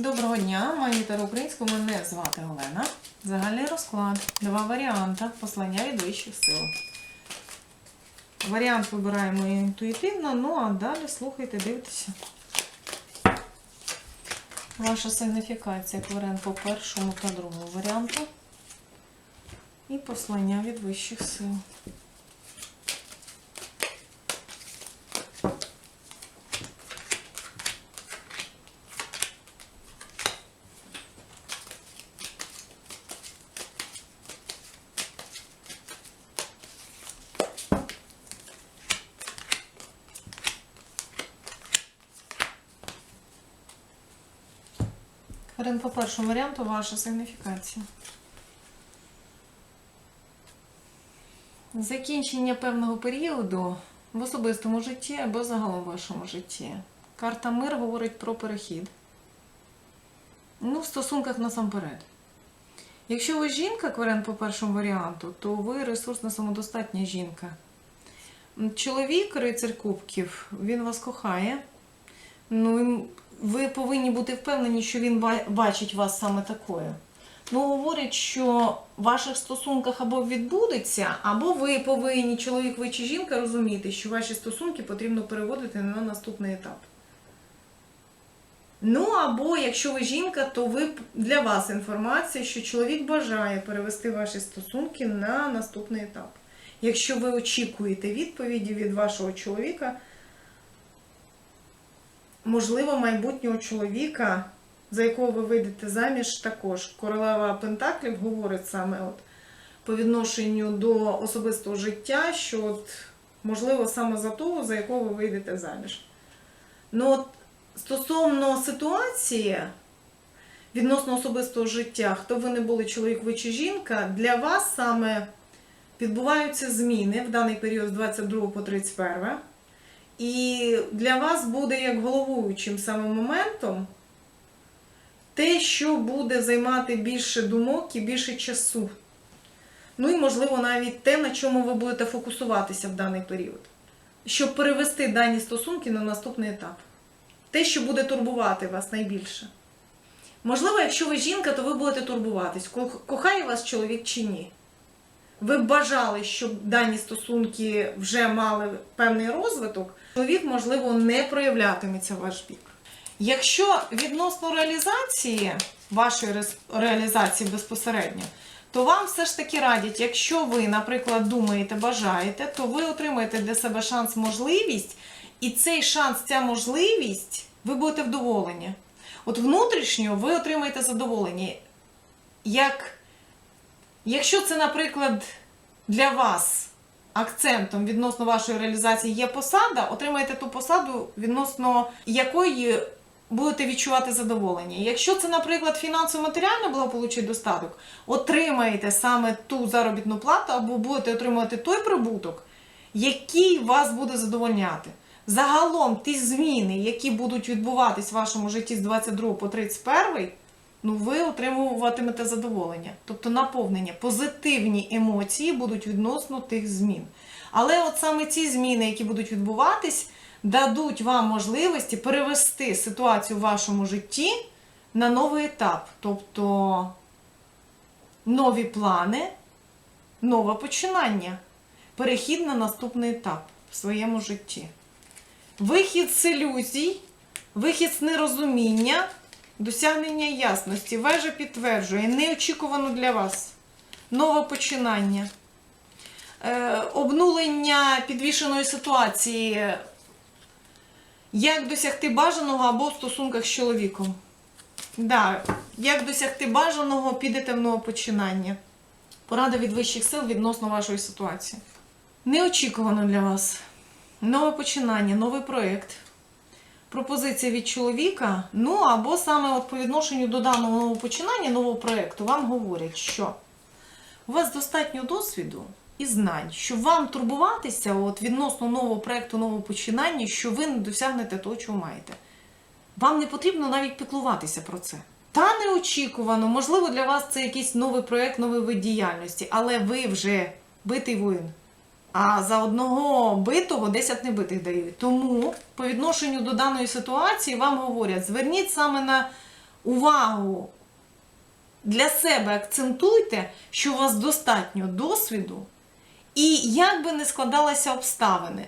Доброго дня, магітар українську, мене звати Олена. Загальний розклад. Два варіанти. Послання від вищих сил. Варіант вибираємо інтуїтивно, ну а далі слухайте, дивитеся. Ваша сигніфікація кварен по першому та другому варіанту. І послання від вищих сил. Кварен по першому варіанту ваша сигніфікація. Закінчення певного періоду в особистому житті або загалом в вашому житті. Карта мир говорить про перехід. Ну, в стосунках насамперед. Якщо ви жінка, кварен по першому варіанту, то ви ресурсна самодостатня жінка. Чоловік, рицар кубків, він вас кохає. Ну, ви повинні бути впевнені, що він бачить вас саме такою. Ну, говорять, що в ваших стосунках або відбудеться, або ви повинні, чоловік ви чи жінка, розуміти, що ваші стосунки потрібно переводити на наступний етап. Ну, або якщо ви жінка, то ви для вас інформація, що чоловік бажає перевести ваші стосунки на наступний етап. Якщо ви очікуєте відповіді від вашого чоловіка, можливо, майбутнього чоловіка, за якого ви вийдете заміж, також королева Пентаклів говорить саме от по відношенню до особистого життя, що от, можливо саме за того, за якого ви вийдете заміж. Ну от стосовно ситуації відносно особистого життя, хто ви не були чоловік ви чи жінка, для вас саме відбуваються зміни в даний період з 22 по 31. І для вас буде як головуючим саме моментом те, що буде займати більше думок і більше часу. Ну і, можливо, навіть те, на чому ви будете фокусуватися в даний період, щоб перевести дані стосунки на наступний етап. Те, що буде турбувати вас найбільше. Можливо, якщо ви жінка, то ви будете турбуватись, кохає вас чоловік чи ні. Ви б бажали, щоб дані стосунки вже мали певний розвиток, чоловік, можливо, не проявлятиметься ваш бік. Якщо відносно реалізації, вашої реалізації безпосередньо, то вам все ж таки радять, якщо ви, наприклад, думаєте, бажаєте, то ви отримаєте для себе шанс, можливість, і цей шанс, ця можливість, ви будете вдоволені. От внутрішньо ви отримаєте задоволення. Як, якщо це, наприклад, для вас акцентом відносно вашої реалізації є посада, отримаєте ту посаду, відносно якої будете відчувати задоволення. Якщо це, наприклад, фінансово-матеріальне благополуччя і достаток, отримаєте саме ту заробітну плату або будете отримувати той прибуток, який вас буде задовольняти. Загалом ті зміни, які будуть відбуватись в вашому житті з 22 по 31, ну ви отримуватимете задоволення, тобто наповнення, позитивні емоції будуть відносно тих змін. Але от саме ці зміни, які будуть відбуватись, дадуть вам можливості перевести ситуацію в вашому житті на новий етап. Тобто нові плани, нове починання, перехід на наступний етап в своєму житті. Вихід з ілюзій, вихід з нерозуміння, досягнення ясності. Вежа підтверджує, неочікувано для вас. Нове починання. Е, обнулення підвішеної ситуації. Як досягти бажаного або в стосунках з чоловіком. Да, як досягти бажаного, підете в нове починання. Порада від вищих сил відносно вашої ситуації. Неочікувано для вас. Нове починання, новий проєкт. Пропозиція від чоловіка. Ну або саме от по відношенню до даного нового починання, нового проєкту, вам говорять, що у вас достатньо досвіду і знань, щоб вам турбуватися от, відносно нового проєкту, нового починання, що ви не досягнете того, чого маєте. Вам не потрібно навіть піклуватися про це. Та неочікувано, можливо, для вас це якийсь новий проєкт, новий вид діяльності, але ви вже битий воїн. А за одного битого 10 небитих дають. Тому по відношенню до даної ситуації вам говорять, зверніть саме на увагу для себе акцентуйте, що у вас достатньо досвіду, і як би не складалися обставини,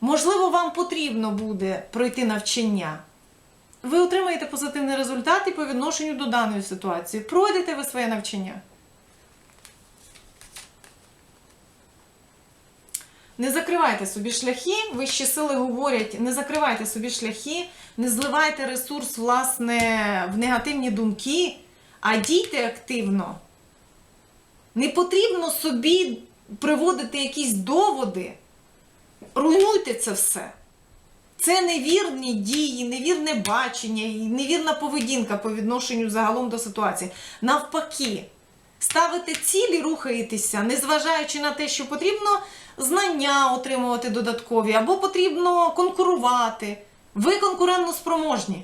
можливо, вам потрібно буде пройти навчання. Ви отримаєте позитивний результат і по відношенню до даної ситуації. Пройдете ви своє навчання. Не закривайте собі шляхи, вищі сили говорять, не закривайте собі шляхи, не зливайте ресурс, власне, в негативні думки, а дійте активно. Не потрібно собі приводити якісь доводи. Руйнуйте це все. Це невірні дії, невірне бачення невірна поведінка по відношенню загалом до ситуації. Навпаки, ставите цілі, рухаєтеся, незважаючи на те, що потрібно знання отримувати додаткові, або потрібно конкурувати. Ви конкурентно спроможні.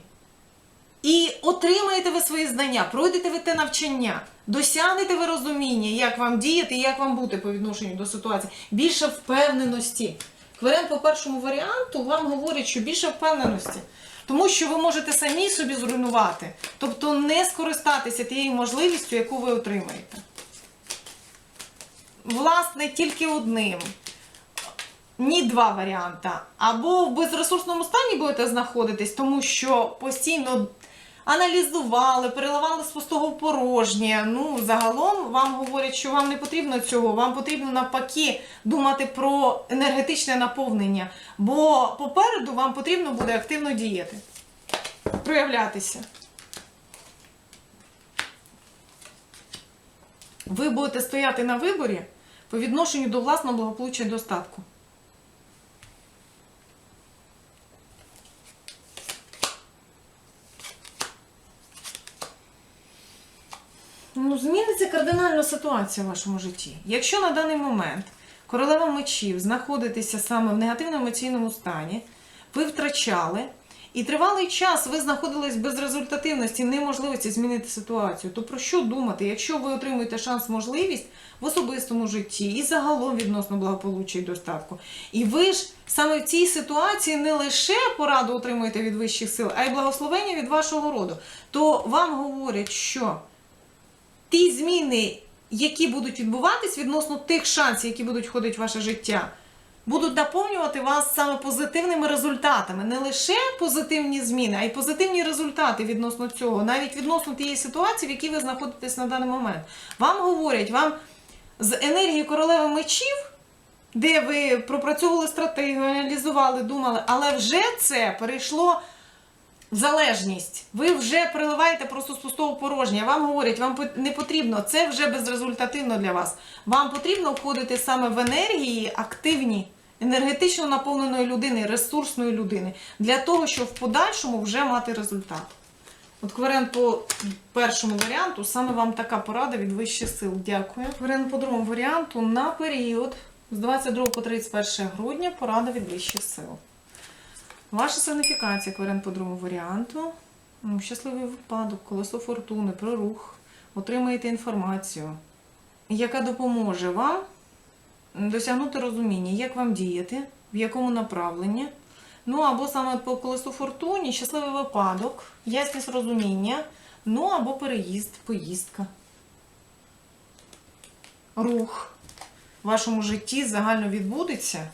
І отримаєте ви свої знання, пройдете ви те навчання, досягнете ви розуміння, як вам діяти і як вам бути по відношенню до ситуації. Більше впевненості. Кверен по першому варіанту вам говорить, що більше впевненості. Тому що ви можете самі собі зруйнувати, тобто не скористатися тією можливістю, яку ви отримаєте. Власне, тільки одним. Ні, два варіанти. Або в безресурсному стані будете знаходитись, тому що постійно аналізували, переливали з пустого порожнє. Ну, загалом вам говорять, що вам не потрібно цього, вам потрібно навпаки думати про енергетичне наповнення. Бо попереду вам потрібно буде активно діяти, проявлятися. Ви будете стояти на виборі по відношенню до власного благополуччя і достатку. Ну, зміниться кардинально ситуація в вашому житті. Якщо на даний момент королева мечів знаходитеся саме в негативному емоційному стані, ви втрачали, і тривалий час ви знаходились в безрезультативності, неможливості змінити ситуацію. То про що думати, якщо ви отримуєте шанс, можливість в особистому житті і загалом відносно благополуччя і достатку? І ви ж саме в цій ситуації не лише пораду отримуєте від вищих сил, а й благословення від вашого роду. То вам говорять, що ті зміни, які будуть відбуватись відносно тих шансів, які будуть входити в ваше життя, будуть наповнювати вас саме позитивними результатами. Не лише позитивні зміни, а й позитивні результати відносно цього, навіть відносно тієї ситуації, в якій ви знаходитесь на даний момент. Вам говорять, вам з енергії королеви мечів. Де ви пропрацьовували стратегію, аналізували, думали, але вже це перейшло залежність. Ви вже приливаєте просто з пустого порожня. Вам говорять, вам не потрібно, це вже безрезультативно для вас. Вам потрібно входити саме в енергії активні, енергетично наповненої людини, ресурсної людини, для того, щоб в подальшому вже мати результат. От Кверен по першому варіанту, саме вам така порада від вищих сил. Дякую. Кверен по другому варіанту на період з 22 по 31 грудня порада від вищих сил. Ваша сигніфікація кварен по другому варіанту. Щасливий випадок, колесо фортуни, про рух. Отримаєте інформацію, яка допоможе вам досягнути розуміння, як вам діяти, в якому направленні. Ну або саме по колесу фортуні, щасливий випадок, ясність розуміння, ну або переїзд, поїздка. Рух в вашому житті загально відбудеться.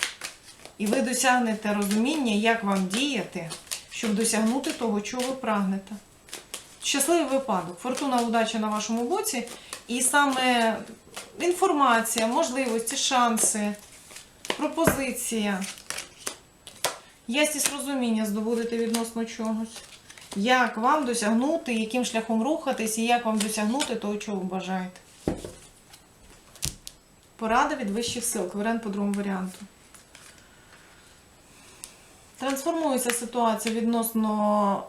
І ви досягнете розуміння, як вам діяти, щоб досягнути того, чого ви прагнете. Щасливий випадок, фортуна, удача на вашому боці, і саме інформація, можливості, шанси, пропозиція, ясність розуміння здобудете відносно чогось. Як вам досягнути, яким шляхом рухатись, і як вам досягнути того, чого ви бажаєте. Порада від вищих сил. Кверен по другому варіанту. Трансформується ситуація відносно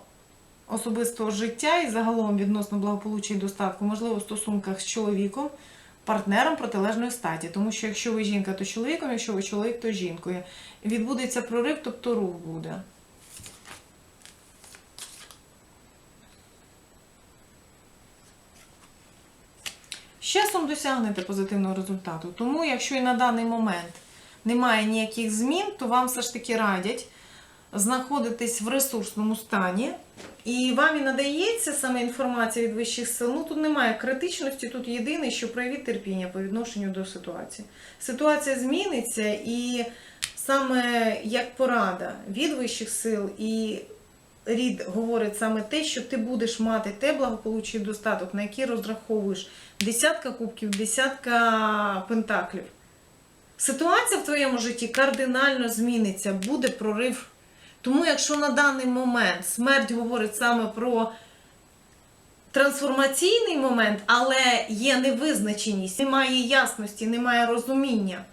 особистого життя і загалом відносно благополуччя і достатку, можливо, в стосунках з чоловіком, партнером протилежної статі. Тому що якщо ви жінка, то чоловіком, якщо ви чоловік, то жінкою. Відбудеться прорив, тобто рух буде. З часом досягнете позитивного результату. Тому, якщо і на даний момент немає ніяких змін, то вам все ж таки радять знаходитесь в ресурсному стані, і вам і надається саме інформація від вищих сил. Ну тут немає критичності, тут єдине, що проявіть терпіння по відношенню до ситуації. Ситуація зміниться, і саме як порада від вищих сил і рід говорить саме те, що ти будеш мати те благополуччя і достаток, на який розраховуєш десятка кубків, десятка пентаклів. Ситуація в твоєму житті кардинально зміниться, буде прорив. Тому, якщо на даний момент смерть говорить саме про трансформаційний момент, але є невизначеність, немає ясності, немає розуміння,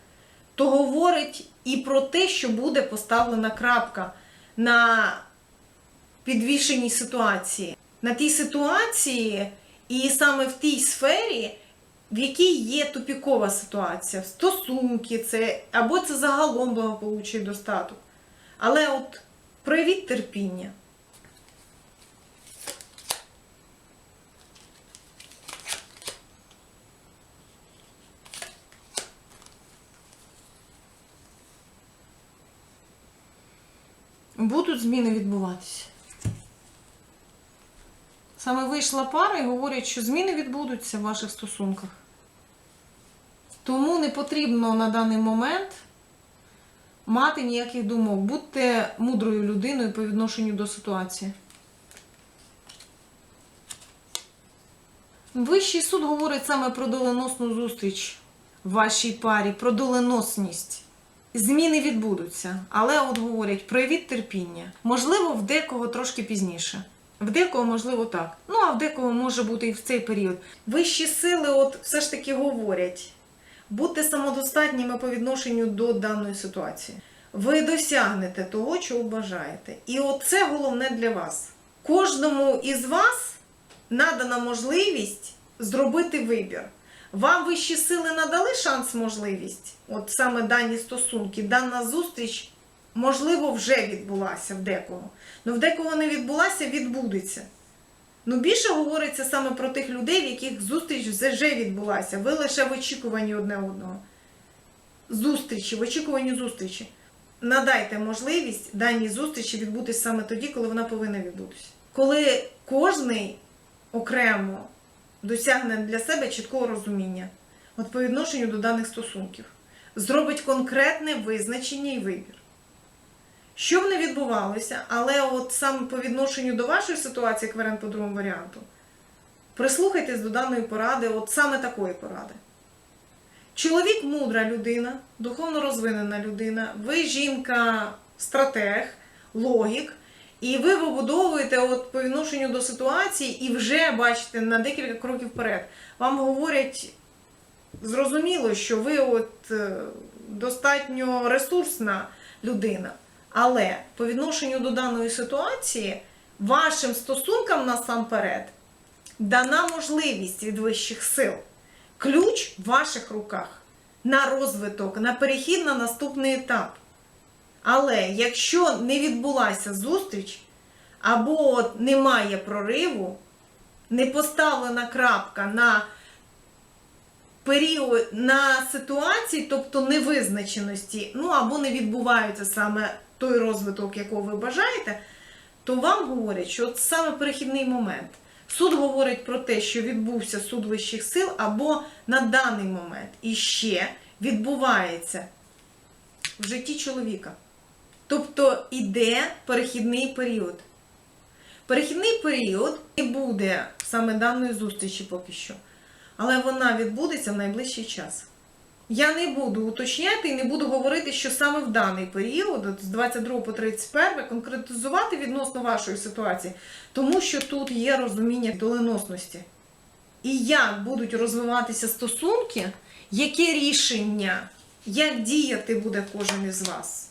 то говорить і про те, що буде поставлена крапка на підвішеній ситуації. На тій ситуації, і саме в тій сфері, в якій є тупікова ситуація, стосунки, це або це загалом благополуччя і достаток. Але от проявіть терпіння. Будуть зміни відбуватися. Саме вийшла пара і говорять, що зміни відбудуться в ваших стосунках. Тому не потрібно на даний момент мати ніяких думок. Будьте мудрою людиною по відношенню до ситуації. Вищий суд говорить саме про доленосну зустріч в вашій парі, про доленосність. Зміни відбудуться, але от говорять, проявіть терпіння. Можливо, в декого трошки пізніше. В декого, можливо, так. Ну, а в декого може бути і в цей період. Вищі сили, от все ж таки говорять, будьте самодостатніми по відношенню до даної ситуації. Ви досягнете того, чого бажаєте. І от це головне для вас. Кожному із вас надана можливість зробити вибір. Вам вищі сили надали шанс, можливість, от саме дані стосунки, дана зустріч, можливо, вже відбулася в декого. Ну в декого не відбулася, відбудеться. Ну, більше говориться саме про тих людей, в яких зустріч вже відбулася. Ви лише в очікуванні одне одного. Зустрічі, в очікуванні зустрічі. Надайте можливість даній зустрічі відбутися саме тоді, коли вона повинна відбутися. Коли кожний окремо досягне для себе чіткого розуміння от по відношенню до даних стосунків, зробить конкретне визначення і вибір. Що б не відбувалося, але от саме по відношенню до вашої ситуації, як по другому варіанту, прислухайтесь до даної поради, от саме такої поради. Чоловік мудра людина, духовно розвинена людина, ви жінка, стратег, логік, і ви вибудовуєте от по відношенню до ситуації і вже бачите на декілька кроків вперед. Вам говорять зрозуміло, що ви от е, достатньо ресурсна людина. Але по відношенню до даної ситуації, вашим стосункам насамперед дана можливість від вищих сил. Ключ в ваших руках на розвиток, на перехід на наступний етап. Але якщо не відбулася зустріч, або от немає прориву, не поставлена крапка на період на ситуації, тобто невизначеності, ну або не відбувається саме той розвиток, якого ви бажаєте, то вам говорять, що от саме перехідний момент. Суд говорить про те, що відбувся суд вищих сил, або на даний момент іще відбувається в житті чоловіка. Тобто іде перехідний період. Перехідний період не буде саме даної зустрічі поки що, але вона відбудеться в найближчий час. Я не буду уточняти і не буду говорити, що саме в даний період, з 22 по 31, конкретизувати відносно вашої ситуації, тому що тут є розуміння доленосності. І як будуть розвиватися стосунки, яке рішення, як діяти буде кожен із вас.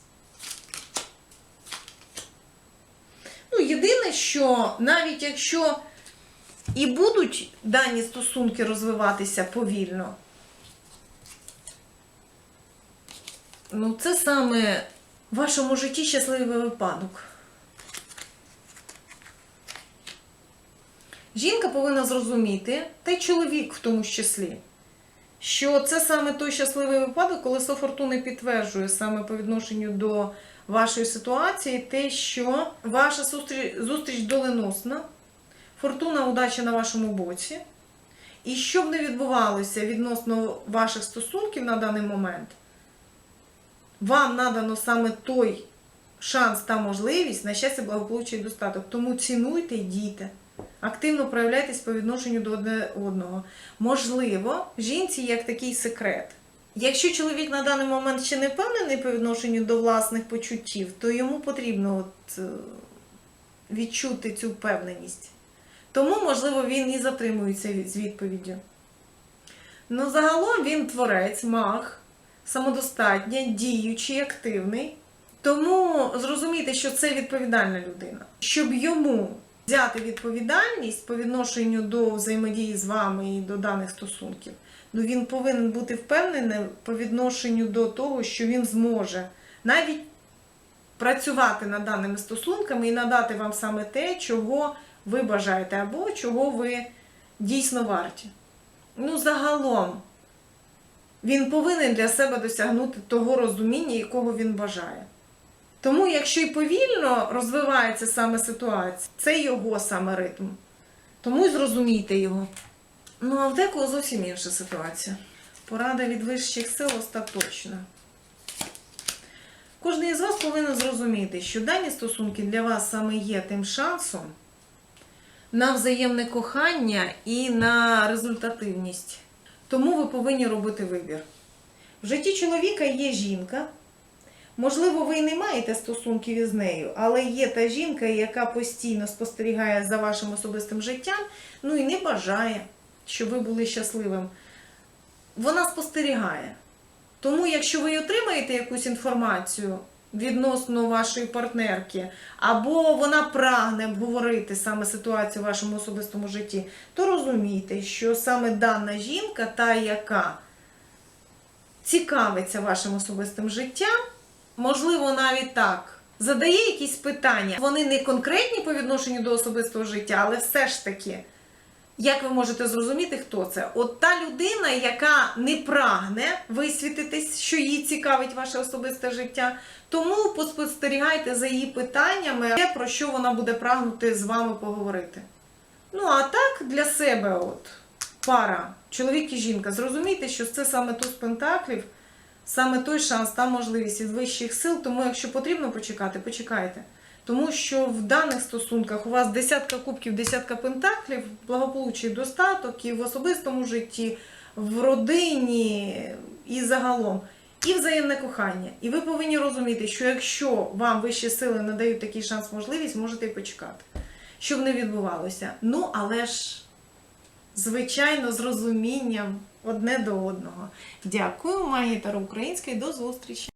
Ну, єдине, що навіть якщо і будуть дані стосунки розвиватися повільно, ну це саме в вашому житті щасливий випадок. Жінка повинна зрозуміти, та й чоловік в тому числі, що це саме той щасливий випадок, коли Софортуни підтверджує саме по відношенню до вашої ситуації те, що ваша зустріч, зустріч доленосна, фортуна, удача на вашому боці. І що б не відбувалося відносно ваших стосунків на даний момент, вам надано саме той шанс та можливість на щастя, благополуччя і достаток. Тому цінуйте і дійте. Активно проявляйтесь по відношенню до одне одного. Можливо, жінці як такий секрет. Якщо чоловік на даний момент ще не впевнений по відношенню до власних почуттів, то йому потрібно от, е, відчути цю впевненість. Тому, можливо, він і затримується з відповіддю. Ну, загалом він творець, маг, самодостатня, діючий, активний. Тому зрозумійте, що це відповідальна людина. Щоб йому взяти відповідальність по відношенню до взаємодії з вами і до даних стосунків, ну він повинен бути впевнений по відношенню до того, що він зможе навіть працювати над даними стосунками і надати вам саме те, чого ви бажаєте, або чого ви дійсно варті. Ну, загалом, він повинен для себе досягнути того розуміння, якого він бажає. Тому, якщо і повільно розвивається саме ситуація, це його саме ритм. Тому й зрозумійте його. Ну, а в декого зовсім інша ситуація. Порада від вищих сил остаточна. Кожен із вас повинен зрозуміти, що дані стосунки для вас саме є тим шансом на взаємне кохання і на результативність. Тому ви повинні робити вибір. В житті чоловіка є жінка. Можливо, ви і не маєте стосунків із нею, але є та жінка, яка постійно спостерігає за вашим особистим життям, ну і не бажає, щоб ви були щасливим. Вона спостерігає. Тому, якщо ви отримаєте якусь інформацію відносно вашої партнерки, або вона прагне обговорити саме ситуацію в вашому особистому житті, то розумійте, що саме дана жінка, та, яка цікавиться вашим особистим життям, можливо, навіть так. Задає якісь питання. Вони не конкретні по відношенню до особистого життя, але все ж таки, як ви можете зрозуміти, хто це? От та людина, яка не прагне висвітитись, що їй цікавить ваше особисте життя. Тому поспостерігайте за її питаннями, те, про що вона буде прагнути з вами поговорити. Ну, а так для себе, от пара, чоловік і жінка, зрозумійте, що це саме туз пентаклів, саме той шанс, та можливість від вищих сил. Тому, якщо потрібно почекати, почекайте. Тому що в даних стосунках у вас десятка кубків, десятка пентаклів, благополуччя і достаток і в особистому житті, в родині і загалом. І взаємне кохання. І ви повинні розуміти, що якщо вам вищі сили надають такий шанс, можливість, можете і почекати, щоб не відбувалося. Ну, але ж, звичайно, з розумінням одне до одного. Дякую, Магія Таро до зустрічі!